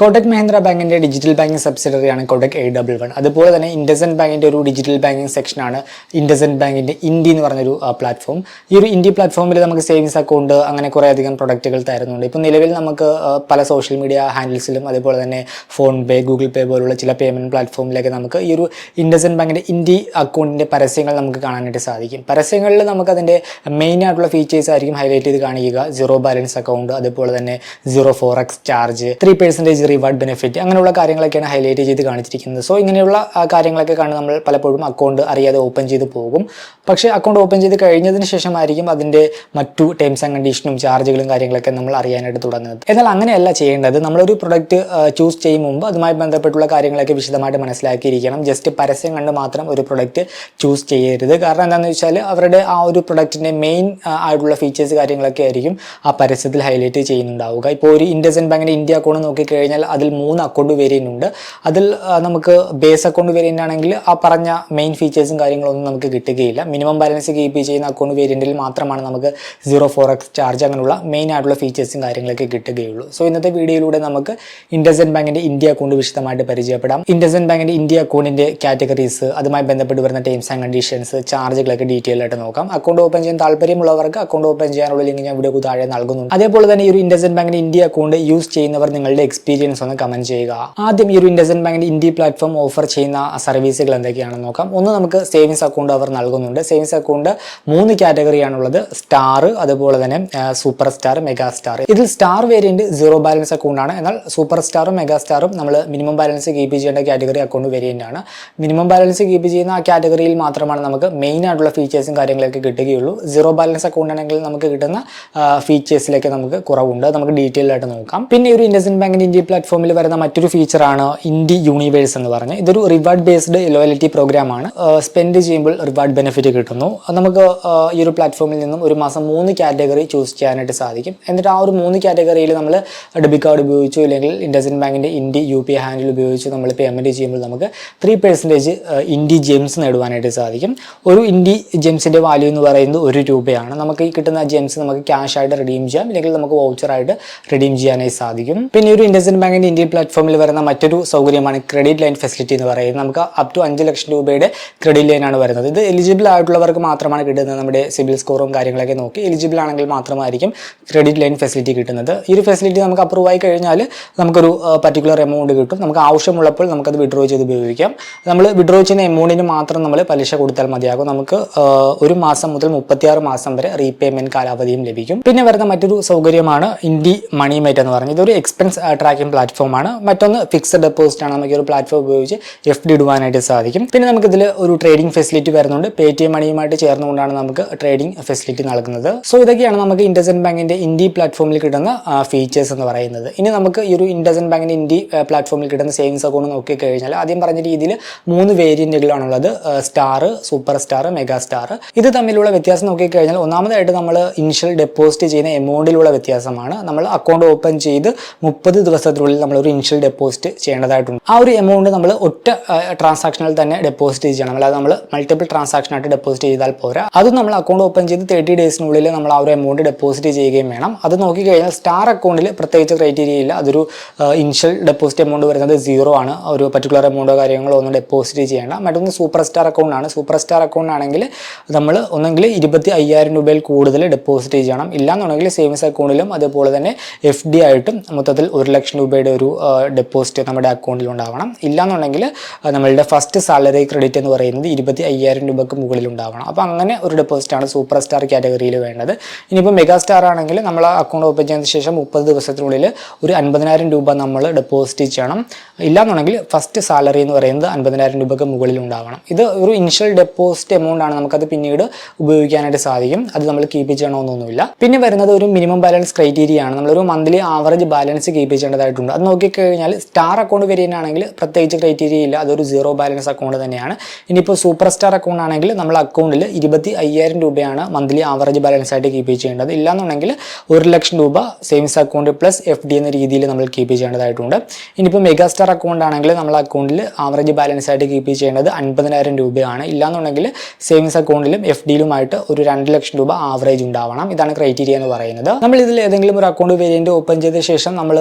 കോട്ടക് മഹീന്ദ്ര ബാങ്കിന്റെ digital banking സബ്സിഡറിയാണ് Kotak A double one അതുപോലെ തന്നെ ഇൻഡസൻ ബാങ്കിന്റെ ഒരു ഡിജിറ്റൽ ബാങ്കിങ് സെക്ഷനാണ് ഇൻഡസൻ ബാങ്കിന്റെ ഇന്ത്യ എന്ന് പറഞ്ഞൊരു പ്ലാറ്റ്ഫോം ഈ ഒരു ഇന്ത്യ പ്ലാറ്റ്ഫോമിൽ നമുക്ക് സേവിങ്സ് അക്കൗണ്ട് അങ്ങനെ കുറേ അധികം പ്രൊഡക്റ്റുകൾ തരുന്നുണ്ട്. ഇപ്പോൾ നിലവിൽ നമുക്ക് പല സോഷ്യൽ മീഡിയ ഹാൻഡിൽസിലും അതുപോലെ തന്നെ ഫോൺ പേ ഗൂഗിൾ പേ പോലുള്ള ചില പേയ്മെന്റ് പ്ലാറ്റ്ഫോമിലൊക്കെ നമുക്ക് ഈ ഒരു ഇൻഡസൻ ബാങ്കിന്റെ ഇന്ത്യ അക്കൗണ്ടിന്റെ പരസ്യങ്ങൾ നമുക്ക് കാണാനായിട്ട് സാധിക്കും. പരസ്യങ്ങളിൽ നമുക്ക് അതിന്റെ മെയിൻ ആയിട്ടുള്ള ഫീച്ചേഴ്സ് ആയിരിക്കും ഹൈലൈറ്റ് ചെയ്ത് കാണിക്കുക. സീറോ ബാലൻസ് അക്കൗണ്ട് അതുപോലെ തന്നെ zero forex charge three percentage reward benefit അങ്ങനെയുള്ള കാര്യങ്ങളൊക്കെയാണ് ഹൈലൈറ്റ് ചെയ്ത് കാണിച്ചിരിക്കുന്നത്. സോ ഇങ്ങനെയുള്ള കാര്യങ്ങളൊക്കെ കാണാൻ നമ്മൾ പലപ്പോഴും അക്കൗണ്ട് അറിയാതെ ഓപ്പൺ ചെയ്ത് പോകും. പക്ഷേ അക്കൗണ്ട് ഓപ്പൺ ചെയ്ത് കഴിഞ്ഞതിന് ശേഷമായിരിക്കും അതിന്റെ മറ്റു ടേംസ് ആൻഡ് കണ്ടീഷനും ചാർജുകളും കാര്യങ്ങളൊക്കെ നമ്മൾ അറിയാനായിട്ട് തുടങ്ങുന്നത്. എന്നാൽ അങ്ങനെയല്ല ചെയ്യേണ്ടത്. നമ്മളൊരു പ്രൊഡക്റ്റ് ചൂസ് ചെയ്യും മുമ്പ് അതുമായി ബന്ധപ്പെട്ടുള്ള കാര്യങ്ങളൊക്കെ വിശദമായിട്ട് മനസ്സിലാക്കിയിരിക്കണം. ജസ്റ്റ് പരസ്യം കണ്ട് മാത്രം ഒരു പ്രൊഡക്റ്റ് ചൂസ് ചെയ്യരുത്. കാരണം എന്താണെന്ന് വെച്ചാൽ അവരുടെ ആ ഒരു പ്രൊഡക്റ്റിന്റെ മെയിൻ ആയിട്ടുള്ള ഫീച്ചേഴ്സ് കാര്യങ്ങളൊക്കെ ആയിരിക്കും ആ പരസ്യത്തിൽ ഹൈലൈറ്റ് ചെയ്യുന്നുണ്ടാവുക. ഇപ്പോൾ ഒരു ഇൻഡസൻ ബാങ്കിന്റെ ഇന്ത്യ അക്കൗണ്ട് നോക്കിക്കഴിഞ്ഞാൽ അതിൽ മൂന്ന് അക്കൗണ്ട് വേരിയന്റ് ഉണ്ട്. അതിൽ നമുക്ക് ബേസ് അക്കൗണ്ട് വേരിയന്റ് ആണെങ്കിൽ ആ പറഞ്ഞ മെയിൻ ഫീച്ചേഴ്സും കാര്യങ്ങളൊന്നും നമുക്ക് കിട്ടുകയില്ല. മിനിമം ബാലൻസ് കീപ്പ് ചെയ്യുന്ന അക്കൗണ്ട് വേരിയന്റിൽ മാത്രമാണ് നമുക്ക് സീറോ ഫോർ എക്സ് ചാർജ് അങ്ങനെയുള്ള മെയിൻ ആയിട്ടുള്ള ഫീച്ചേഴ്സും കാര്യങ്ങളൊക്കെ കിട്ടുകയുള്ളൂ. സോ ഇന്നത്തെ വീഡിയോയിലൂടെ നമുക്ക് ഇൻഡസൻ ബാങ്കിന്റെ ഇന്ത്യ അക്കൗണ്ട് വിശദമായിട്ട് പരിചയപ്പെടാം. ഇൻഡസൻ ബാങ്കിന്റെ ഇന്ത്യ അക്കൗണ്ടിന്റെ കാറ്റഗറീസ് അതുമായി ബന്ധപ്പെട്ട് വരുന്ന ടേംസ് ആൻഡ് കണ്ടീഷൻസ് ചാർജുകളൊക്കെ ഡീറ്റെയിൽ ആയിട്ട് നോക്കാം. അക്കൗണ്ട് ഓപ്പൺ ചെയ്യാൻ താല്പര്യമുള്ളവർക്ക് അക്കൗണ്ട് ഓപ്പൺ ചെയ്യാനുള്ള ലിങ്ക് ഞാൻ വീഡിയോ താഴെ നൽകുന്നു അതേപോലെ തന്നെ ഈ ഒരു ഇൻഡസൻ ബാങ്കിന്റെ ഇന്ത്യ അക്കൗണ്ട് യൂസ് ചെയ്യുന്നവർ നിങ്ങളുടെ എക്സ്പീരിയൻസ് ഒന്ന് കമന്റ് ചെയ്യുക. ആദ്യം ഈ ഒരു ഇൻഡസൻ ബാങ്കിന്റെ ഇന്ത്യ പ്ലാറ്റ്ഫോം ഓഫർ ചെയ്യുന്ന സർവീസുകൾ എന്തൊക്കെയാണെന്ന് നോക്കാം. ഒന്ന് നമുക്ക് സേവിങ്സ് അക്കൗണ്ട് അവർ നൽകുന്നുണ്ട്. സേവിങ്സ് അക്കൗണ്ട് മൂന്ന് കാറ്റഗറിയാണുള്ളത് സ്റ്റാർ അതുപോലെ തന്നെ സൂപ്പർ സ്റ്റാർ മെഗാ സ്റ്റാർ ഇതിൽ star variant zero balance account ആണ്. എന്നാൽ സൂപ്പർ സ്റ്റാറും മെഗാ സ്റ്റാറും നമ്മൾ മിനിമം ബാലൻസ് കീപ്പ് ചെയ്യേണ്ട കാറ്റഗറി അക്കൗണ്ട് വേരിയന്റ് ആണ്. മിനിമം ബാലൻസ് കീപ്പ് ചെയ്യുന്ന ആ കാറ്റഗറിയിൽ മാത്രമാണ് നമുക്ക് മെയിൻ ആയിട്ടുള്ള ഫീച്ചേഴ്സും കാര്യങ്ങളൊക്കെ കിട്ടുകയുള്ളൂ. സീറോ ബാലൻസ് അക്കൗണ്ട് ആണെങ്കിൽ നമുക്ക് കിട്ടുന്ന ഫീച്ചേഴ്സിലൊക്കെ നമുക്ക് കുറവുണ്ട്. നമുക്ക് ഡീറ്റെയിൽ ആയിട്ട് നോക്കാം. പിന്നെ ഒരു ഇൻഡസിൻ ബാങ്കിന്റെ ഇന്ത്യ പ്ലാറ്റ്ഫോമിൽ വരുന്ന മറ്റൊരു ഫീച്ചറാണ് ഇൻഡി യൂണിവേഴ്സ് എന്ന് പറഞ്ഞ്. ഇതൊരു റിവാർഡ് ബേസ്ഡ് ലോയലിറ്റി പ്രോഗ്രാം ആണ് സ്പെൻഡ് ചെയ്യുമ്പോൾ റിവാർഡ് ബെനിഫിറ്റ് കിട്ടുന്നു. നമുക്ക് ഈ ഒരു പ്ലാറ്റ്ഫോമിൽ നിന്നും ഒരു മാസം മൂന്ന് കാറ്റഗറി ചൂസ് ചെയ്യാനായിട്ട് സാധിക്കും. എന്നിട്ട് ആ ഒരു മൂന്ന് കാറ്റഗറിയിൽ നമ്മൾ ഡെബിറ്റ് കാർഡ് ഉപയോഗിച്ചു അല്ലെങ്കിൽ ഇൻഡസിൻ ബാങ്കിന്റെ ഇൻഡി യു പി ഹാൻഡിൽ ഉപയോഗിച്ച് നമ്മൾ പേയ്മെന്റ് ചെയ്യുമ്പോൾ നമുക്ക് ത്രീ പെർസെന്റേജ് ഇൻഡി ജെംസ് നേടുവാനായിട്ട് സാധിക്കും. ഒരു ഇൻഡി ജെംസിന്റെ വാല്യൂ എന്ന് പറയുന്നത് ഒരു രൂപയാണ്. നമുക്ക് ഈ കിട്ടുന്ന ജെംസ് നമുക്ക് ക്യാഷ് ആയിട്ട് റിഡീം ചെയ്യാം അല്ലെങ്കിൽ നമുക്ക് വൗച്ചറായിട്ട് റിഡീം ചെയ്യാനായി സാധിക്കും. പിന്നെ ഒരു ഇൻഡസിൻ ബാങ്കിന്റെ ഇന്ത്യൻ പ്ലാറ്റ്ഫോമിൽ വരുന്ന മറ്റൊരു സൗകര്യമാണ് ക്രെഡിറ്റ് ലൈൻ ഫെസിലിറ്റി എന്ന് പറയുന്നത്. നമുക്ക് അപ് ടു അഞ്ച് ലക്ഷം രൂപയുടെ ക്രെഡിറ്റ് ലൈനാണ് വരുന്നത്. ഇത് എലിജിബിൾ ആയിട്ടുള്ളവർക്ക് മാത്രമാണ് കിട്ടുന്നത് നമ്മുടെ സിബിൽ സ്കോറും കാര്യങ്ങളൊക്കെ നോക്കി. എലിജിബിൾ ആണെങ്കിൽ മാത്രമായിരിക്കും ക്രെഡിറ്റ് ലൈൻ ഫെസിലിറ്റി കിട്ടുന്നത്. ഈ ഒരു ഫെസിലിറ്റി നമുക്ക് അപ്രൂവ് ആയി കഴിഞ്ഞാൽ നമുക്കൊരു പർട്ടിക്കുലർ എമൗണ്ട് കിട്ടും. നമുക്ക് ആവശ്യമുള്ളപ്പോൾ നമുക്കത് വിഡ്രോ ചെയ്ത് ഉപയോഗിക്കാം. നമ്മൾ വിഡ്രോ ചെയ്യുന്ന എമൗണ്ടിന് മാത്രം നമ്മൾ പലിശ കൊടുത്താൽ മതിയാകും. നമുക്ക് ഒരു മാസം മുതൽ മുപ്പത്തിയാറ് മാസം വരെ റീപേയ്മെന്റ് കാലാവധിയും ലഭിക്കും. പിന്നെ വരുന്ന മറ്റൊരു സൗകര്യമാണ് ഇൻഡി മണി മേറ്റ് എന്ന് പറഞ്ഞത്. ഒരു എക്സ്പെൻസ് ട്രാക്കിംഗ് പ്ലാറ്റ്ഫോമാണ്. മറ്റൊന്ന് ഫിക്സഡ് ഡെപ്പോസിറ്റ് ആണ് നമുക്ക് ഒരു പ്ലാറ്റ്ഫോം ഉപയോഗിച്ച് എഫ് ഡി ഇടുവാനായിട്ട് സാധിക്കും. പിന്നെ നമുക്ക് ഇതിൽ ഒരു ട്രേഡിംഗ് ഫെസിലിറ്റി വരുന്നുണ്ട്. പേ ടി എം മണിയുമായിട്ട് ചേർന്നുകൊണ്ടാണ് നമുക്ക് ട്രേഡിംഗ് ഫെസിലിറ്റി നൽകുന്നത്. സോ ഇതൊക്കെയാണ് നമുക്ക് ഇൻഡസൻ ബാങ്കിന്റെ ഇന്ത്യ പ്ലാറ്റ്ഫോമിൽ കിട്ടുന്ന ഫീച്ചേഴ്സ് എന്ന് പറയുന്നത്. ഇനി നമുക്ക് ഈ ഒരു ഇൻഡസൻ ബാങ്കിന്റെ ഇന്ത്യ പ്ലാറ്റ്ഫോമിൽ കിട്ടുന്ന സേവിങ്സ് അക്കൗണ്ട് നോക്കി കഴിഞ്ഞാൽ ആദ്യം പറഞ്ഞ രീതിയിൽ മൂന്ന് വേരിയന്റുകളാണുള്ളത് star super star mega star ഇത് തമ്മിലുള്ള വ്യത്യാസം നോക്കി കഴിഞ്ഞാൽ ഒന്നാമതായിട്ട് നമ്മൾ ഇനിഷ്യൽ ഡെപ്പോസിറ്റ് ചെയ്യുന്ന എമൗണ്ടിലുള്ള വ്യത്യാസമാണ്. നമ്മൾ അക്കൗണ്ട് ഓപ്പൺ ചെയ്ത് മുപ്പത് ദിവസത്തിനുള്ളിൽ നമ്മൾ ഒരു ഇനിഷ്യൽ ഡെപ്പോസിറ്റ് ചെയ്യേണ്ടതായിട്ടുണ്ട്. ആ ഒരു എമൗണ്ട് നമ്മൾ ഒറ്റ ട്രാൻസാക്ഷനിൽ തന്നെ ഡെപ്പോസിറ്റ് ചെയ്യണം. അല്ലാതെ നമ്മൾ മൾട്ടിപ്പിൾ ട്രാൻസാക്ഷൻ ആയിട്ട് ഡെപ്പോസിറ്റ് ചെയ്താൽ പോരാ. അത് നമ്മൾ അക്കൗണ്ട് ഓപ്പൺ ചെയ്ത് തേർട്ടി ഡേയ്സിനുള്ളിൽ നമ്മൾ ആ ഒരു എമൗണ്ട് ഡെപ്പോസിറ്റ് ചെയ്യുകയും വേണം. അത് നോക്കിക്കഴിഞ്ഞാൽ സ്റ്റാർ അക്കൗണ്ടിൽ പ്രത്യേകിച്ച് ക്രൈറ്റീരിയ ഇല്ല. അതൊരു ഇനിഷ്യൽ ഡെപ്പോസിറ്റ് എമൗണ്ട് വരുന്നത് സീറോ ആണ്. ഒരു പർട്ടിക്കുലർ എമൗണ്ടോ കാര്യങ്ങളോ ഒന്നും ഡെപ്പോസിറ്റ് ചെയ്യേണ്ട. മറ്റൊന്ന് സൂപ്പർ സ്റ്റാർ അക്കൗണ്ട് ആണ്. സൂപ്പർ സ്റ്റാർ അക്കൗണ്ട് ആണെങ്കിൽ നമ്മൾ ഒന്നെങ്കിൽ ഇരുപത്തി അയ്യായിരം രൂപയിൽ കൂടുതൽ ഡെപ്പോസിറ്റ് ചെയ്യണം. ഇല്ലാന്നുണ്ടെങ്കിൽ സേവിങ്സ് അക്കൗണ്ടിലും അതുപോലെ തന്നെ എഫ് ഡി ആയിട്ടും മൊത്തത്തിൽ ഒരു ലക്ഷം രൂപയുടെ ഒരു ഡെപ്പോസിറ്റ് നമ്മുടെ അക്കൗണ്ടിൽ ഉണ്ടാവണം. ഇല്ലാന്നുണ്ടെങ്കിൽ നമ്മളുടെ ഫസ്റ്റ് സാലറി ക്രെഡിറ്റ് എന്ന് പറയുന്നത് ഇരുപത്തി അയ്യായിരം രൂപക്ക് മുകളിൽ ഉണ്ടാവണം. അപ്പോൾ അങ്ങനെ ഒരു ഡെപ്പോസിറ്റാണ് സൂപ്പർ സ്റ്റാർ കാറ്റഗറിയിൽ വേണ്ടത്. ഇനിയിപ്പോൾ മെഗാ സ്റ്റാർ ആണെങ്കിൽ നമ്മൾ അക്കൗണ്ട് ഓപ്പൺ ചെയ്തതിന് ശേഷം മുപ്പത് ദിവസത്തിനുള്ളിൽ ഒരു അൻപതിനായിരം രൂപ നമ്മൾ ഡെപ്പോസിറ്റ് ചെയ്യണം. ഇല്ലാന്നുണ്ടെങ്കിൽ ഫസ്റ്റ് സാലറി എന്ന് പറയുന്നത് അൻപതിനായിരം രൂപക്ക് മുകളിൽ ഉണ്ടാവണം. ഇത് ഒരു ഇനിഷ്യൽ ഡെപ്പോസിറ്റ് എമൗണ്ട് ആണ്. നമുക്കത് പിന്നീട് ഉപയോഗിക്കാനായിട്ട് സാധിക്കും. അത് നമ്മൾ കീപ്പ് ചെയ്യണമെന്നൊന്നുമില്ല. പിന്നെ വരുന്നത് ഒരു മിനിമം ബാലൻസ് ക്രൈറ്റീരിയ ആണ്. നമ്മളൊരു മന്ത്ലി ആവറേജ് ബാലൻസ് കീപ്പ് ചെയ്യേണ്ടതായിട്ടുണ്ട് അത് നോക്കിക്കഴിഞ്ഞാൽ സ്റ്റാർ അക്കൗണ്ട് വേരിയന്റ് ആണെങ്കിൽ പ്രത്യേകിച്ച് ക്രൈറ്റീരിയ ഇല്ല. അതൊരു സീറോ ബാലൻസ് അക്കൗണ്ട് തന്നെയാണ്. ഇനിയിപ്പോൾ സൂപ്പർ സ്റ്റാർ അക്കൗണ്ട് ആണെങ്കിൽ നമ്മൾ അക്കൗണ്ടിൽ ഇരുപത്തി അയ്യായിരം രൂപയാണ് മന്ത്ലി ആവറേജ് ബാലൻസ് ആയിട്ട് കീപ്പ് ചെയ്യേണ്ടത്. ഇല്ലാന്നുണ്ടെങ്കിൽ ഒരു ലക്ഷം രൂപ savings account plus F D എന്ന രീതിയിൽ നമ്മൾ കീപ്പ് ചെയ്യേണ്ടതായിട്ടുണ്ട്. ഇനിയിപ്പോൾ മെഗാ സ്റ്റാർ അക്കൗണ്ട് ആണെങ്കിൽ നമ്മൾ അക്കൗണ്ടിൽ ആവറേജ് ബാലൻസ് ആയിട്ട് കീപ്പ് ചെയ്യേണ്ടത് അൻപതിനായിരം രൂപയാണ്. ഇല്ലാന്നുണ്ടെങ്കിൽ സേവിങ്സ് അക്കൗണ്ടിലും എഫ് ഡിയിലുമായിട്ട് ഒരു രണ്ട് ലക്ഷം രൂപ ആവറേജ് ഉണ്ടാവണം. ഇതാണ് ക്രൈറ്റീരിയ എന്ന് പറയുന്നത്. നമ്മൾ ഇതിൽ ഏതെങ്കിലും ഒരു അക്കൗണ്ട് വേരിയന്റ് ഓപ്പൺ ചെയ്ത ശേഷം നമ്മൾ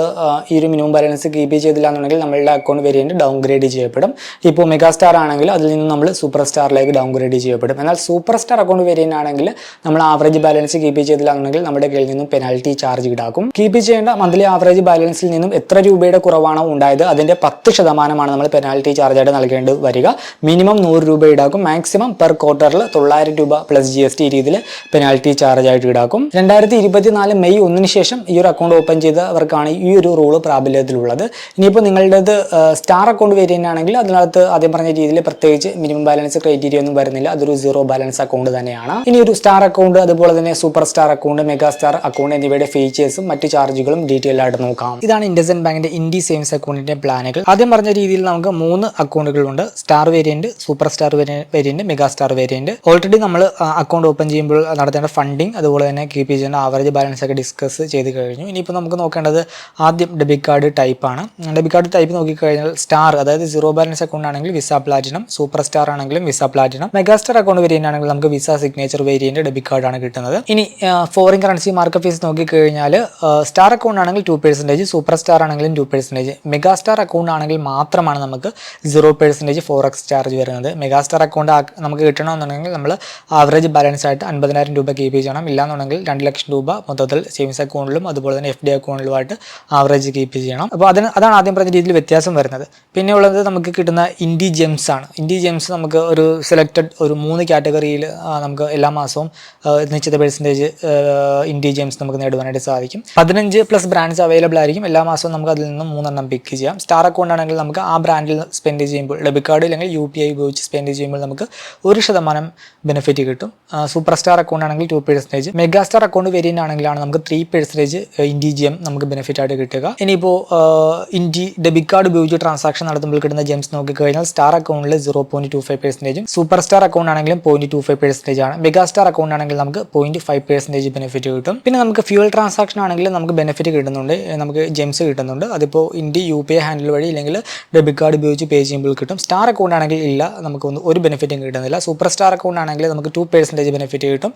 ഈ ഒരു മിനിമം ബാലൻസ് കീപ്പ് ചെയ്തില്ല എന്നുണ്ടെങ്കിൽ നമ്മളുടെ അക്കൗണ്ട് വേരിയന്റ് ഡൗൺഗ്രേഡ് ചെയ്യപ്പെടും. ഇപ്പോൾ മെഗാ സ്റ്റാർ ആണെങ്കിൽ അതിൽ നിന്ന് നമ്മൾ സൂപ്പർ സ്റ്റാറിലേക്ക് ഡൗൺഗ്രേഡ് ചെയ്യപ്പെടും. എന്നാൽ സൂപ്പർ സ്റ്റാർ അക്കൗണ്ട് വേരിയന്റ് ആണെങ്കിൽ നമ്മൾ ആവറേജ് ബാലൻസ് കീപ്പ് ചെയ്തില്ല എന്നുണ്ടെങ്കിൽ നമ്മുടെ കയ്യിൽ നിന്നും പെനാൽറ്റി ചാർജ് ഈടാക്കും. കീപ്പ് ചെയ്യേണ്ട മന്ത്ലി ആവറേജ് ബാലൻസിൽ നിന്നും എത്ര രൂപയുടെ കുറവാണോ ഉണ്ടായത് അതിന്റെ പത്ത് ശതമാനമാണ് നമ്മൾ പെനാൽറ്റി ചാർജായിട്ട് നൽകേണ്ടി വരിക. മിനിമം നൂറ് രൂപ ഈടാക്കും. മാക്സിമം പെർ ക്വാർട്ടറിൽ തൊള്ളായിരം രൂപ പ്ലസ് ജി എസ് ടി രീതിയിൽ പെനാൽറ്റി ചാർജ് ആയിട്ട് ഈടാക്കും. രണ്ടായിരത്തി ഇരുപത്തിനാല് മെയ് ഒന്നിന് ശേഷം ഈ ഒരു അക്കൗണ്ട് ഓപ്പൺ ചെയ്തവർക്കാണ് ഈ ഒരു റൂൾ പ്രാബല്യത്തിലുള്ളത്. ഇനിയിപ്പോൾ നിങ്ങളുടേത് സ്റ്റാർ അക്കൗണ്ട് വേരിയന്റ് ആണെങ്കിൽ അതിനകത്ത് ആദ്യം പറഞ്ഞ രീതിയിൽ പ്രത്യേകിച്ച് മിനിമം ബാലൻസ് ക്രൈറ്റീരിയ ഒന്നും വരുന്നില്ല. അതൊരു സീറോ ബാലൻസ് അക്കൗണ്ട് തന്നെയാണ്. ഇനി ഒരു സ്റ്റാർ അക്കൗണ്ട് അതുപോലെ തന്നെ super star account mega star account എന്നിവയുടെ ഫീച്ചേഴ്സും മറ്റു ചാർജുകളും ഡീറ്റെയിൽ ആയിട്ട് നോക്കാം. ഇതാണ് ഇൻഡസൻ ബാങ്കിന്റെ ഇൻഡി സേവിങ്സ് അക്കൗണ്ടിന്റെ പ്ലാനുകൾ ആദ്യം പറഞ്ഞ രീതിയിൽ നമുക്ക് മൂന്ന് അക്കൗണ്ടുകളുണ്ട് star variant super star variant mega star variant already നമ്മൾ അക്കൗണ്ട് ഓപ്പൺ ചെയ്യുമ്പോൾ നടത്തേണ്ട ഫണ്ടിങ് അതുപോലെ തന്നെ കീപ്പ് ചെയ്യേണ്ട ആവറേജ് ബാലൻസ് ഒക്കെ ഡിസ്കസ് ചെയ്ത് കഴിഞ്ഞു. ഇനിയിപ്പോൾ നമുക്ക് നോക്കേണ്ടത് ആദ്യം ഡെബിറ്റ് കാർഡ് ടൈപ്പ് ആണ് ഡെബിറ്റ് കാർഡ് ടൈപ്പ് നോക്കിക്കഴിഞ്ഞാൽ സ്റ്റാർ അതായത് സീറോ ബാലൻസ് അക്കൗണ്ട് ആണെങ്കിൽ വിസ പ്ലാറ്റിനം സൂപ്പർ സ്റ്റാർ ആണെങ്കിലും Visa platinum. Megastar account variant ആണെങ്കിൽ നമുക്ക് Visa signature variant debit card ആണ് കിട്ടുന്നത്. ഇനി ഫോറിൻ കറൻസി മാർക്കറ്റ് ഫീസ് നോക്കിക്കഴിഞ്ഞാൽ സ്റ്റാർ അക്കൗണ്ട് ആണെങ്കിൽ ടു പെർസെന്റേജ് സൂപ്പർ സ്റ്റാർ ആണെങ്കിലും ടു പെർസെന്റേജ് മെഗാസ്റ്റാർ അക്കൗണ്ട് ആണെങ്കിൽ മാത്രമാണ് നമുക്ക് സീറോ പെർസെന്റേജ് ഫോറക്സ് ചാർജ് വരുന്നത്. മെഗാസ്റ്റാർ അക്കൗണ്ട് നമുക്ക് കിട്ടണമെന്നുണ്ടെങ്കിൽ നമ്മൾ ആവറേജ് ബാലൻസ് ആയിട്ട് അൻപതിനായിരം രൂപ കീപ്പ് ചെയ്യണം. ഇല്ലാന്നുണ്ടെങ്കിൽ രണ്ട് ലക്ഷം രൂപ മൊത്തത്തിൽ സേവിങ്സ് അക്കൗണ്ടിലും അതുപോലെ തന്നെ എഫ് ഡി അക്കൗണ്ടിലുമായിട്ട് ആവറേജ് കീപ്പ് ചെയ്യണം. അപ്പോൾ അതിന് അതാണ് ആദ്യം പറഞ്ഞ രീതിയിൽ വ്യത്യാസം വരുന്നത്. പിന്നെ ഉള്ളത് നമുക്ക് കിട്ടുന്ന ഇൻഡി ജെംസ് ആണ്. ഇൻഡി ജെംസ് നമുക്ക് ഒരു സെലക്റ്റഡ് ഒരു മൂന്ന് കാറ്റഗറിയിൽ നമുക്ക് എല്ലാ മാസവും നിശ്ചിത പെർസെന്റേജ് ഇൻഡി ജെംസ് നമുക്ക് നേടുവാനായിട്ട് സാധിക്കും. പതിനഞ്ച് പ്ലസ് ബ്രാൻഡ്സ് അവൈലബിൾ ആയിരിക്കും. എല്ലാ മാസവും നമുക്ക് അതിൽ നിന്നും മൂന്നെണ്ണം പിക്ക് ചെയ്യാം. സ്റ്റാർ അക്കൗണ്ട് ആണെങ്കിൽ നമുക്ക് ആ ബ്രാൻഡിൽ സ്പെൻഡ് ചെയ്യുമ്പോൾ ഡെബിറ്റ് കാർഡ് അല്ലെങ്കിൽ യു പി ഐ ഉപയോഗിച്ച് സ്പെൻഡ് ചെയ്യുമ്പോൾ നമുക്ക് ഒരു ശതമാനം ബെനിഫിറ്റ് കിട്ടും. സൂപ്പർ സ്റ്റാർ അക്കൗണ്ട് ആണെങ്കിൽ two percentage mega star account variant ആണെങ്കിലാണ് നമുക്ക് three percentage Indie G M നമുക്ക് ബെനിഫിറ്റ് ആയിട്ട് കിട്ടുക. ഇനിയിപ്പോൾ ഇൻഡി ഡെബിറ്റ് കാർഡ് ഉപയോഗിച്ച് ട്രാൻസാക്ഷൻ നടത്തുമ്പോൾ കിട്ടുന്ന ജെംസ് നോക്കിക്കഴിഞ്ഞാൽ സ്റ്റാർ അക്കൗണ്ടിൽ സീറോ പോയിന്റ് ടു ഫൈവ് പെർസെന്റേജും സൂപ്പർ സ്റ്റാർ അക്കൗണ്ട് ആണെങ്കിലും പോയിന്റ് ടു ഫൈവ് പെർസെന്റേജ് ആണ്. മെഗാ സ്റ്റാർ അക്കൗണ്ട് ആണെങ്കിൽ നമുക്ക് പോയിന്റ് ഫൈവ് പെർസെന്റേജ് ബെനിഫിറ്റ് കിട്ടും. പിന്നെ നമുക്ക് ഫ്യൂൽ ട്രാൻസാക്ഷൻ ആണെങ്കിലും നമുക്ക് ബെനിഫിറ്റ് കിട്ടുന്നുണ്ട്. നമുക്ക് ജെംസ് കിട്ടുന്നുണ്ട്. അതിപ്പോൾ Indie U P I handle വഴി ഇല്ലെങ്കിൽ ഡെബിറ്റ് കാർഡ് ഉപയോഗിച്ച് പേ ചെയ്യുമ്പോൾ കിട്ടും. സ്റ്റാർ അക്കൗണ്ട് ആണെങ്കിൽ ഇല്ല നമുക്ക് ഒരു ബെനിഫിറ്റും കിട്ടുന്നില്ല. സൂപ്പർ സ്റ്റാർ അക്കൗണ്ട് ആണെങ്കിൽ നമുക്ക് ടു പെർസെന്റേജ് ബെനിഫിറ്റ് കിട്ടും.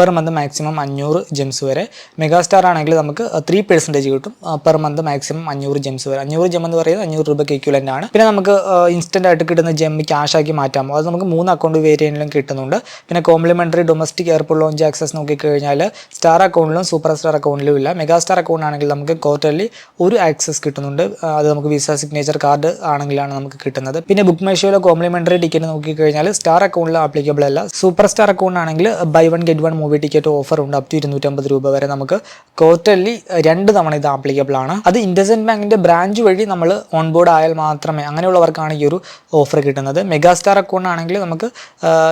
പെർ മന്ത് മാക്സിമം അഞ്ഞൂറ് ജെംസ് വരെ. മെഗാ സ്റ്റാർ ആണെങ്കിൽ നമുക്ക് ത്രീ പെർസെന്റേജ് കിട്ടും. പെർ മന്ത് മാക്സിമം അഞ്ഞൂറ് ജെംസ് വരെ. അഞ്ഞൂറ് ജെം എന്ന് പറയുന്നത് അഞ്ഞൂറ് രൂപ equivalent ആണ്. പിന്നെ നമുക്ക് ഇൻസ്റ്റന്റ് ആയിട്ട് കിട്ടുന്ന ജെം ക്യാഷ് ആക്കി മാറ്റാമോ അത് നമുക്ക് മൂന്ന് അക്കൗണ്ട് വേരിയന്റിലും കിട്ടുന്നുണ്ട്. പിന്നെ complimentary domestic airport lounge access നോക്കിക്കഴിഞ്ഞാൽ സ്റ്റാർ അക്കൗണ്ടിലും സൂപ്പർ സ്റ്റാർ അക്കൗണ്ടിലും ഇല്ല. മെഗാ സ്റ്റാർ അക്കൗണ്ട് ആണെങ്കിൽ നമുക്ക് ക്വാർട്ടർലി ഒരു ആക്സസ് കിട്ടുന്നുണ്ട്. അത് നമുക്ക് വിസ സിഗ്നേച്ചർ കാർഡ് ആണെങ്കിലാണ് നമുക്ക് കിട്ടുന്നത്. പിന്നെ ബുക്ക് മേഷോയിലെ കോംപ്ലിമെന്ററി ടിക്കറ്റ് നോക്കിക്കഴിഞ്ഞാൽ സ്റ്റാർ അക്കൗണ്ടിൽ ആപ്ലിക്കബിൾ അല്ല. സൂപ്പർ സ്റ്റാർ അക്കൗണ്ട് ആണെങ്കിൽ buy one get one movie ticket offer ഉണ്ട്. അപ് ടു ഇരുന്നൂറ്റമ്പത് രൂപ വരെ നമുക്ക് ക്വാർട്ടർലി രണ്ട് തവണ ഇത് ആപ്ലിക്കബിൾ ആണ്. അത് ഇൻഡസൻ ബാങ്കിന്റെ ബ്രാഞ്ച് വഴി നമ്മൾ ഓൺ ബോർഡ് ആയാൽ മാത്രമേ അങ്ങനെയുള്ളവർക്കാണ് ഈ ഒരു ഓഫർ കിട്ടുന്നത്. മെഗാസ്റ്റാർ അക്കൗണ്ട് ആണെങ്കിൽ നമുക്ക്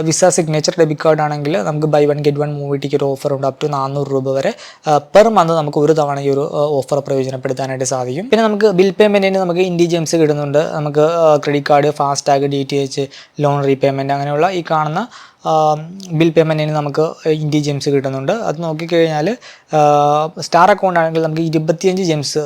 വിസ സിഗ്നേച്ചർ ഡെബിറ്റ് കാർഡ് ആണെങ്കിൽ നമുക്ക് buy one get one movie ticket offer ഉണ്ട്. അപ് ടു നാനൂറ് രൂപ വരെ പെർ മന്ത് നമുക്ക് ഒരു തവണ ഈ ഒരു ഓഫർ പ്രയോജനപ്പെടുത്താനായിട്ട് സാധിക്കും. പിന്നെ നമുക്ക് ബിൽ പേയ്മെന്റിന് നമുക്ക് ഇന്ത്യ ജെംസ് കിട്ടുന്നുണ്ട്. നമുക്ക് credit card FASTag D T H loan repayment അങ്ങനെയുള്ള ഈ കാണുന്ന ബിൽ പേയ്മെന്റിന് നമുക്ക് ഇന്ത്യ ജെംസ് കിട്ടുന്നുണ്ട്. അത് നോക്കിക്കഴിഞ്ഞാൽ സ്റ്റാർ അക്കൗണ്ട് ആണെങ്കിൽ നമുക്ക് ഇരുപത്തിയഞ്ച് ജെംസ്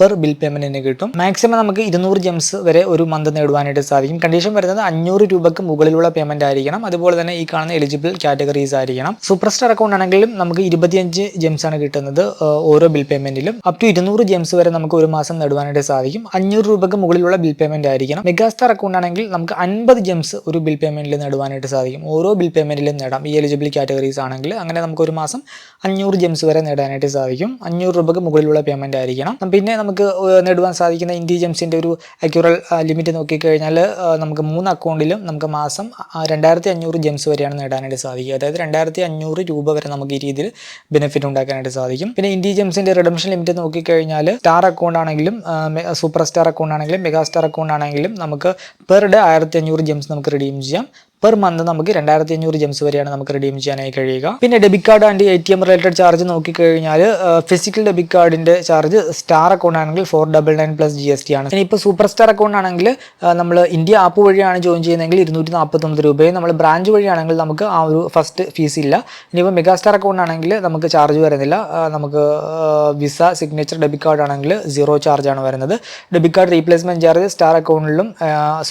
പെർ ബിൽ പേയ്മെന്റിന് കിട്ടും. മാക്സിമം നമുക്ക് ഇരുന്നൂറ് ജെംസ് വരെ ഒരു മന്ത് നേടുവാനായിട്ട് സാധിക്കും. കണ്ടീഷൻ വരുന്നത് അഞ്ഞൂറ് രൂപയ്ക്ക് മുകളിലുള്ള പേയ്മെന്റ് ആയിരിക്കണം. അതുപോലെ തന്നെ ഈ കാണുന്ന എലിജിബിൾ കാറ്റഗറീസ് ആയിരിക്കണം. സൂപ്പർ സ്റ്റാർ അക്കൗണ്ട് ആണെങ്കിലും നമുക്ക് ഇരുപത്തിയഞ്ച് ജെംസ് ആണ് കിട്ടുന്നത് ഓരോ ബിൽ പേയ്മെന്റിലും അപ് ടു ഇരുന്നൂറ് ജെംസ് വരെ നമുക്ക് ഒരു മാസം നേടുവാനായിട്ട് സാധിക്കും. അഞ്ഞൂറ് രൂപയ്ക്ക് മുകളിലുള്ള ബിൽ പേയ്മെന്റ് ആയിരിക്കണം. മെഗാ സ്റ്റാർ അക്കൗണ്ട് ആണെങ്കിൽ നമുക്ക് അൻപത് ജെംസ് ഒരു ബിൽ പേയ്മെന്റിൽ നേടുവാനായിട്ട് സാധിക്കും. ഓരോ ബിൽ പേയ്മെന്റിലും നേടാം. ഈ എലിജിബിൾ കാറ്റഗറീസ് ആണെങ്കിൽ അങ്ങനെ നമുക്ക് ഒരു മാസം അഞ്ഞൂറ് ജെംസ് വരെ നേടാനായിട്ട് സാധിക്കും. അഞ്ഞൂറ് രൂപയ്ക്ക് മുകളിലുള്ള പേയ്മെന്റ് ആയിരിക്കണം. പിന്നെ നമുക്ക് നേടുവാൻ സാധിക്കുന്ന ഇന്ത്യ ജെംസിന്റെ ഒരു അക്യൂറൽ ലിമിറ്റ് നോക്കിക്കഴിഞ്ഞാൽ നമുക്ക് മൂന്ന് അക്കൗണ്ടിലും നമുക്ക് മാസം രണ്ടായിരത്തി അഞ്ഞൂറ് ജെംസ് വരെയാണ് നേടാനായിട്ട് സാധിക്കുക. അതായത് രണ്ടായിരത്തി അഞ്ഞൂറ് രൂപ വരെ നമുക്ക് ഈ രീതിയിൽ ബെനിഫിറ്റ് ഉണ്ടാക്കാനായിട്ട് സാധിക്കും. പിന്നെ ഇന്ത്യ ജെംസിന്റെ റിഡംഷൻ ലിമിറ്റ് നോക്കിക്കഴിഞ്ഞാൽ സ്റ്റാർ അക്കൗണ്ട് ആണെങ്കിലും സൂപ്പർ സ്റ്റാർ അക്കൗണ്ട് ആണെങ്കിലും മെഗാ സ്റ്റാർ അക്കൗണ്ട് ആണെങ്കിലും നമുക്ക് പെർ ഡേ ആയിരത്തി അഞ്ഞൂറ് ജെംസ് നമുക്ക് റിഡീം ചെയ്യാം. പെർ മന്ത് നമുക്ക് രണ്ടായിരത്തി അഞ്ഞൂറ് ജെംസ് വരെയാണ് നമുക്ക് റിഡീം ചെയ്യാനായി കഴിയുക. പിന്നെ debit card and A T M related charge നോക്കിക്കഴിഞ്ഞാൽ ഫിസിക്കൽ ഡെബിറ്റ് കാർഡിന്റെ ചാർജ് സ്റ്റാർ അക്കൗണ്ട് ആണെങ്കിൽ four double nine plus G S T ആണ്. ഇനി ഇപ്പോൾ സൂപ്പർ സ്റ്റാർ അക്കൗണ്ട് ആണെങ്കിൽ നമ്മൾ ഇന്ത്യ ആപ്പ് വഴിയാണ് ജോയിൻ ചെയ്യുന്നതെങ്കിൽ ഇരുന്നൂറ്റി നാൽപ്പത്തൊമ്പത് രൂപയും നമ്മൾ ബ്രാഞ്ച് വഴിയാണെങ്കിൽ നമുക്ക് ആ ഒരു ഫസ്റ്റ് ഫീസ് ഇല്ല. ഇനിയിപ്പോൾ മെഗാ സ്റ്റാർ അക്കൗണ്ട് ആണെങ്കിൽ നമുക്ക് ചാർജ് വരുന്നില്ല. നമുക്ക് വിസ സിഗ്നേച്ചർ ഡെബിറ്റ് കാർഡ് ആണെങ്കിൽ സീറോ ചാർജ് ആണ് വരുന്നത്. Debit card replacement charge star അക്കൗണ്ടിലും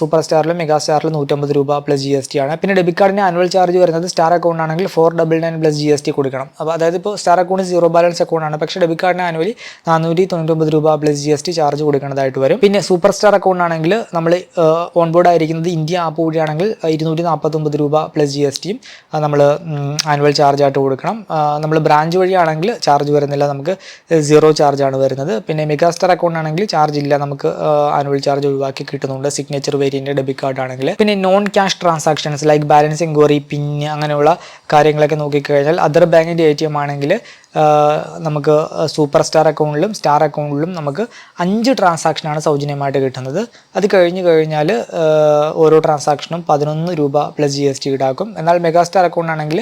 super സ്റ്റാറിലും മെഗാ സ്റ്റാറിലും നൂറ്റമ്പത് രൂപ പ്ലസ് ജി എസ് ടി ആണ് പിന്നെ ഡെബിറ്റ് കാർഡിന് ആനുവൽ ചാർജ് വരുന്നത് സ്റ്റാർ അക്കൗണ്ട് ആണെങ്കിൽ four double nine plus G S T കൊടുക്കണം. അപ്പോൾ അതായത് ഇപ്പോൾ star account zero balance account ആണ്. പക്ഷേ ഡെബിറ്റ് കാർഡിന് ആനുവലി നാനൂറ്റി തൊണ്ണൂറ്റൊമ്പത് രൂപ plus G S T charge കൊടുക്കേണ്ടതായിട്ട് വരും. പിന്നെ സൂപ്പർ സ്റ്റാർ അക്കൗണ്ട് ആണെങ്കിൽ നമ്മൾ ഓൺ ബോർഡ് ആയിരിക്കുന്നത് ഇന്ത്യ ആപ്പ് വഴിയാണെങ്കിൽ ഇരുന്നൂറ്റി നാൽപ്പത്തൊമ്പത് രൂപ പ്ലസ് ജി എസ് ടിയും നമ്മൾ ആനുവൽ ചാർജ് ആയിട്ട് കൊടുക്കണം. നമ്മൾ ബ്രാഞ്ച് വഴിയാണെങ്കിൽ ചാർജ് വരുന്നില്ല നമുക്ക് സീറോ ചാർജ് ആണ് വരുന്നത്. പിന്നെ മെഗാ സ്റ്റാർ അക്കൗണ്ട് ആണെങ്കിൽ ചാർജ് ഇല്ല നമുക്ക് ആനുവൽ ചാർജ് ഒഴിവാക്കി കിട്ടുന്നുണ്ട്. സിഗ്നേച്ചർ വേരിയന്റ് ഡെബിറ്റ് കാർഡ് ആണെങ്കിൽ. പിന്നെ non cash transactions like balancing enquiry PIN അങ്ങനെയുള്ള കാര്യങ്ങളൊക്കെ നോക്കിക്കഴിഞ്ഞാൽ അതർ ബാങ്കിന്റെ എ ടി എം ആണെങ്കിൽ നമുക്ക് സൂപ്പർ സ്റ്റാർ അക്കൗണ്ടിലും സ്റ്റാർ അക്കൗണ്ടിലും നമുക്ക് അഞ്ച് ട്രാൻസാക്ഷനാണ് സൗജന്യമായിട്ട് കിട്ടുന്നത്. അത് കഴിഞ്ഞ് കഴിഞ്ഞാൽ ഓരോ ട്രാൻസാക്ഷനും പതിനൊന്ന് രൂപ പ്ലസ് ജി എസ് ടി ഈടാക്കും. എന്നാൽ മെഗാസ്റ്റാർ അക്കൗണ്ട് ആണെങ്കിൽ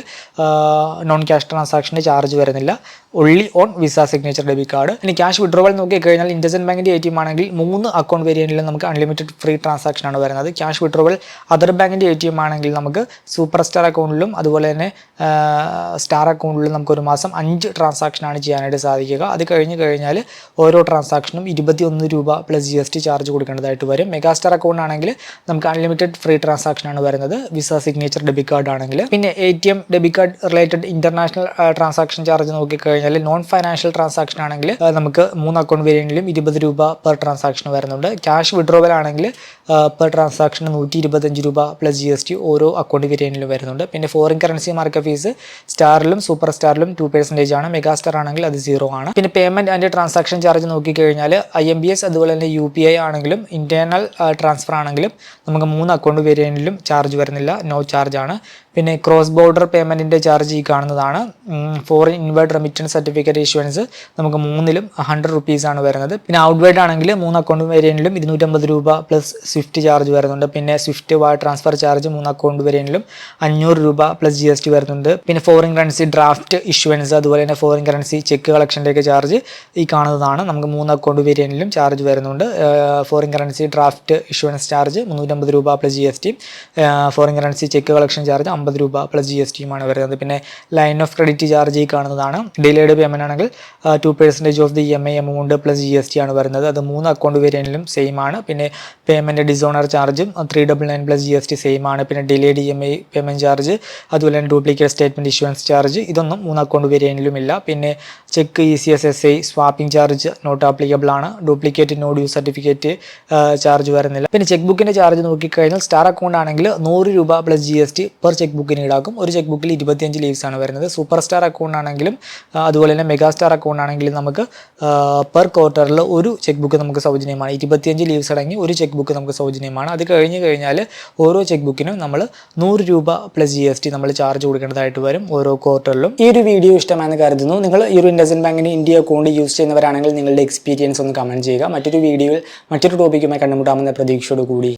നോൺ ക്യാഷ് ട്രാൻസാക്ഷന് ചാർജ് വരുന്നില്ല. Only on Visa signature debit card ഇനി ക്യാഷ് വിഡ്രോവൽ നോക്കിക്കഴിഞ്ഞാൽ ഇൻഡസൻ ബാങ്കിന്റെ എ ടി എം ആണെങ്കിൽ മൂന്ന് അക്കൗണ്ട് വേരിയന്റിലും നമുക്ക് അൺലിമിറ്റഡ് ഫ്രീ ട്രാൻസാക്ഷൻ ആണ് വരുന്നത്. ക്യാഷ് വിഡ്രോവൽ അതർ ബാങ്കിന്റെ എ ടി എം ആണെങ്കിൽ നമുക്ക് സൂപ്പർ സ്റ്റാർ അക്കൗണ്ടിലും അതുപോലെ തന്നെ സ്റ്റാർ അക്കൗണ്ടിലും നമുക്ക് ഒരു മാസം അഞ്ച് ട്രാൻസാക്ഷനാണ് ചെയ്യാനായിട്ട് സാധിക്കുക. അത് കഴിഞ്ഞ് കഴിഞ്ഞാൽ ഓരോ ട്രാൻസാക്ഷനും ഇരുപത്തിയൊന്ന് രൂപ plus G S T charge കൊടുക്കേണ്ടതായിട്ട് വരും. മെഗാസ്റ്റാർ അക്കൗണ്ട് ആണെങ്കിൽ നമുക്ക് അൺലിമിറ്റഡ് ഫ്രീ ട്രാൻസാക്ഷൻ ആണ് വരുന്നത്. വിസ സിഗ്നേച്ചർ ഡെബിറ്റ് കാർഡ് ആണെങ്കിൽ. പിന്നെ A T M debit card related international transaction charge നോക്കിക്കഴിഞ്ഞാൽ നോൺ ഫൈനാൻഷ്യൽ ട്രാൻസാക്ഷൻ ആണെങ്കിൽ നമുക്ക് മൂന്ന് അക്കൗണ്ട് വേരിയന്റിലും ഇരുപത് രൂപ പെർ ട്രാൻസാക്ഷൻ വരുന്നുണ്ട്. ക്യാഷ് വിഡ്രോവൽ ആണെങ്കിൽ പെർ ട്രാൻസാക്ഷന് നൂറ്റി ഇരുപത്തഞ്ച് രൂപ പ്ലസ് ജി എസ് ടി ഓരോ അക്കൗണ്ട് വേരിയന്റിലും വരുന്നുണ്ട്. പിന്നെ ഫോറിൻ കറൻസി മാർക്കറ്റ് ഫീസ് സ്റ്റാറിലും സൂപ്പർ സ്റ്റാറിലും ടു പെർസെന്റേജ് ആണ് മെഗാസ്റ്റാർ ആണെങ്കിൽ അത് സീറോ ആണ്. പിന്നെ പേയ്മെന്റ് ആൻഡ് ട്രാൻസാക്ഷൻ ചാർജ് നോക്കിക്കഴിഞ്ഞാൽ ഐ എം ബി എസ് അതുപോലെ തന്നെ യു പി ഐ ആണെങ്കിലും ഇന്റേണൽ ട്രാൻസ്ഫർ ആണെങ്കിലും നമുക്ക് മൂന്ന് അക്കൗണ്ട് വേരിയന്റിലും ചാർജ് വരുന്നില്ല നോ ചാർജ് ആണ്. പിന്നെ ക്രോസ് ബോർഡർ പേയ്മെന്റിന്റെ ചാർജ് ഈ കാണുന്നതാണ്. Foreign inward remittance certificate issuance നമുക്ക് മൂന്നിലും ഹൺഡ്രഡ് റുപ്പീസ് ആണ് വരുന്നത്. പിന്നെ ഔട്ട്വേർഡ് ആണെങ്കിൽ മൂന്ന് അക്കൗണ്ട് വേരിയന്റിലും ഇരുന്നൂറ്റമ്പത് രൂപ പ്ലസ് സ്വിഫ്റ്റ് ചാർജ് വരുന്നുണ്ട്. പിന്നെ സ്വിഫ്റ്റ് ട്രാൻസ്ഫർ ചാർജ് മൂന്ന് അക്കൗണ്ട് വേരിയന്റിലും അഞ്ഞൂറ് രൂപ പ്ലസ് ജി എസ് ടി വരുന്നുണ്ട്. പിന്നെ ഫോറിൻ കറൻസി ഡ്രാഫ്റ്റ് ഇഷ്യൂവൻസ് അതുപോലെ തന്നെ ഫോറിൻ കറൻസി ചെക്ക് കളക്ഷന്റെയൊക്കെ ചാർജ് ഈ കാണുന്നതാണ്. നമുക്ക് മൂന്ന് അക്കൗണ്ട് വേരിയന്റിലും ചാർജ് വരുന്നുണ്ട്. Foreign currency draft issuance charge മുന്നൂറ്റമ്പത് രൂപ plus G S T foreign currency cheque collection charge അമ്പത് രൂപ പ്ലസ് ജി എസ് ടിയുമാണ് വരുന്നത്. പിന്നെ ലൈൻ ഓഫ് ക്രെഡിറ്റ് ചാർജ് ഈ കാണുന്നതാണ്. ഡിലേഡ് പേയ്മെന്റ് ആണെങ്കിൽ two percentage of the E M I amount plus G S T ആണ് വരുന്നത്. അത് മൂന്ന് അക്കൗണ്ട് വേരിയന്റിലും സെയിം ആണ്. പിന്നെ പേയ്മെന്റ് ഡിസോണർ ചാർജും three double nine plus G S T same ആണ്. പിന്നെ delayed E M I payment charge അതുപോലെ തന്നെ ഡ്യൂപ്ലിക്കേറ്റ് സ്റ്റേറ്റ്മെന്റ് ഇഷ്യൂവൻസ് ചാർജ് ഇതൊന്നും മൂന്ന് അക്കൗണ്ട് വേരിയന്റിലും ഇല്ല. പിന്നെ cheque E C S S I swapping charge not applicable ആണ്. Duplicate no due certificate charge വരുന്നില്ല. പിന്നെ ചെക്ക് ബുക്കിന്റെ ചാർജ് നോക്കിക്കഴിഞ്ഞാൽ സ്റ്റാർ അക്കൗണ്ട് ആണെങ്കിൽ നൂറ് രൂപ plus G S T per cheque ബുക്കിന് ഈടാക്കും. ഒരു ചെക്ക് ബുക്കിൽ ഇരുപത്തിയഞ്ച് ലീവ്സ് ആണ് വരുന്നത്. സൂപ്പർ സ്റ്റാർ അക്കൗണ്ട് ആണെങ്കിലും അതുപോലെ തന്നെ മെഗാ സ്റ്റാർ അക്കൗണ്ട് ആണെങ്കിലും നമുക്ക് പെർ ക്വാർട്ടറിൽ ഒരു ചെക്ക് ബുക്ക് നമുക്ക് സൗജന്യമാണ്. ഇരുപത്തിയഞ്ച് ലീവ്സ് അടങ്ങി ഒരു ചെക്ക് ബുക്ക് നമുക്ക് സൗജന്യമാണ്. അത് കഴിഞ്ഞ് കഴിഞ്ഞാൽ ഓരോ ചെക്ക് ബുക്കിനും നമ്മൾ നൂറ് രൂപ പ്ലസ് ജി നമ്മൾ ചാർജ് കൊടുക്കേണ്ടതായിട്ട് വരും ഓരോ ക്വാർട്ടറിലും ഈ ഒരു വീഡിയോ ഇഷ്ടമാണെന്ന് കരുതുന്നു. നിങ്ങൾ ഈ ഒരു ഇൻഡസിൻ ബാങ്കിന്റെ ഇന്ത്യ അക്കൗണ്ട് യൂസ് ചെയ്യുന്നവരാണെങ്കിൽ നിങ്ങളുടെ എക്സ്പീരിയൻസ് ഒന്ന് കമന്റ് ചെയ്യുക. മറ്റൊരു വീഡിയോയിൽ മറ്റൊരു ടോപ്പിക്കുമായി കണ്ടുമുട്ടാമെന്ന പ്രതീക്ഷയോട് കൂടി